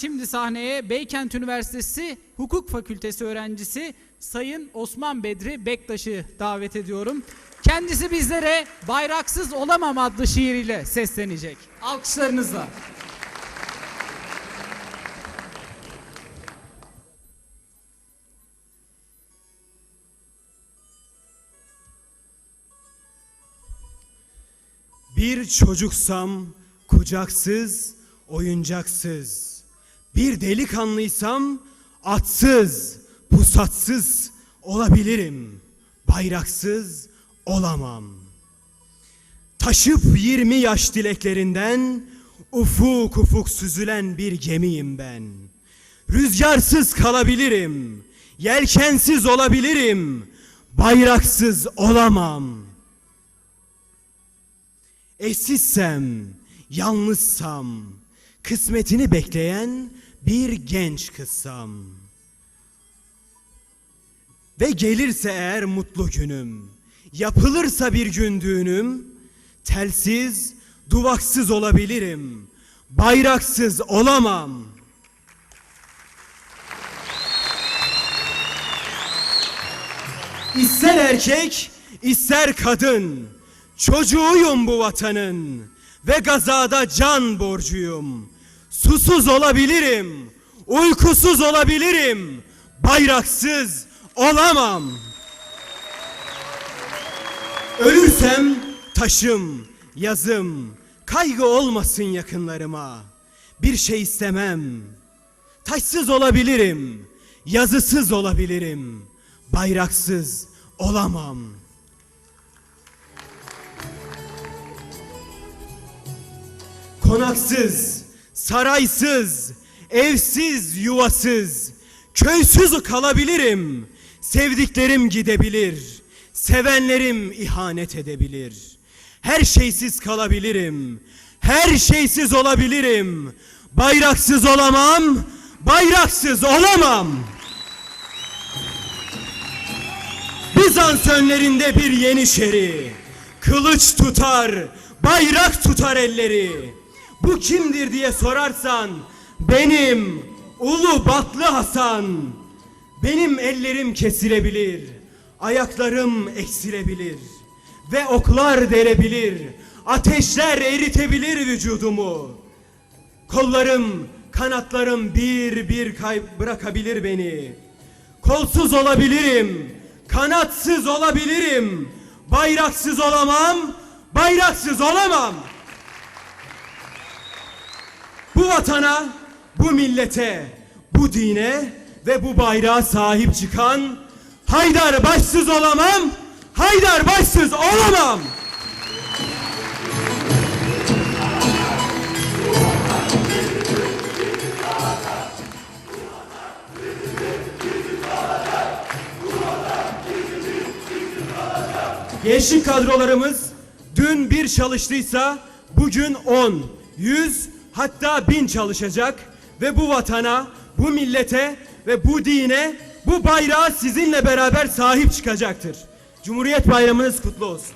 şimdi sahneye Beykent Üniversitesi Hukuk Fakültesi öğrencisi Sayın Osman Bedri Bektaş'ı davet ediyorum. Kendisi bizlere Bayraksız Olamam adlı şiiriyle seslenecek. Alkışlarınızla. Bir çocuksam kucaksız, oyuncaksız. Bir delikanlıysam atsız, pusatsız olabilirim. Bayraksız olamam. Taşıp 20 yaş dileklerinden ufuk ufuk süzülen bir gemiyim ben. Rüzgarsız kalabilirim, yelkensiz olabilirim, bayraksız olamam.'' Eşsizsem, yalnızsam, kısmetini bekleyen bir genç kızsam. Ve gelirse eğer mutlu günüm, yapılırsa bir gün düğünüm, telsiz, duvaksız olabilirim, bayraksız olamam. İster erkek, ister kadın, çocuğuyum bu vatanın ve gazada can borcuyum. Susuz olabilirim, uykusuz olabilirim, bayraksız olamam. Ölürsem taşım, yazım, kaygı olmasın yakınlarıma. Bir şey istemem. Taşsız olabilirim, yazısız olabilirim, bayraksız olamam. Konaksız, saraysız, evsiz, yuvasız, köysüz kalabilirim. Sevdiklerim gidebilir, sevenlerim ihanet edebilir. Her şeysiz kalabilirim, her şeysiz olabilirim. Bayraksız olamam, bayraksız olamam. Bizans önlerinde bir yeniçeri Kılıç tutar, bayrak tutar elleri Bu kimdir diye sorarsan Benim Ulu Batlı Hasan Benim ellerim kesilebilir Ayaklarım eksilebilir Ve oklar delebilir Ateşler eritebilir vücudumu Kollarım, kanatlarım bir bir kay bırakabilir beni. Kolsuz olabilirim, kanatsız olabilirim. Bayraksız olamam, bayraksız olamam. Bu vatana, bu millete, bu dine ve bu bayrağa sahip çıkan Haydar başsız olamam, Haydar başsız olamam. Gençlik kadrolarımız dün bir çalıştıysa bugün 10, 100 hatta bin çalışacak ve bu vatana, bu millete ve bu dine, bu bayrağa sizinle beraber sahip çıkacaktır. Cumhuriyet Bayramınız kutlu olsun.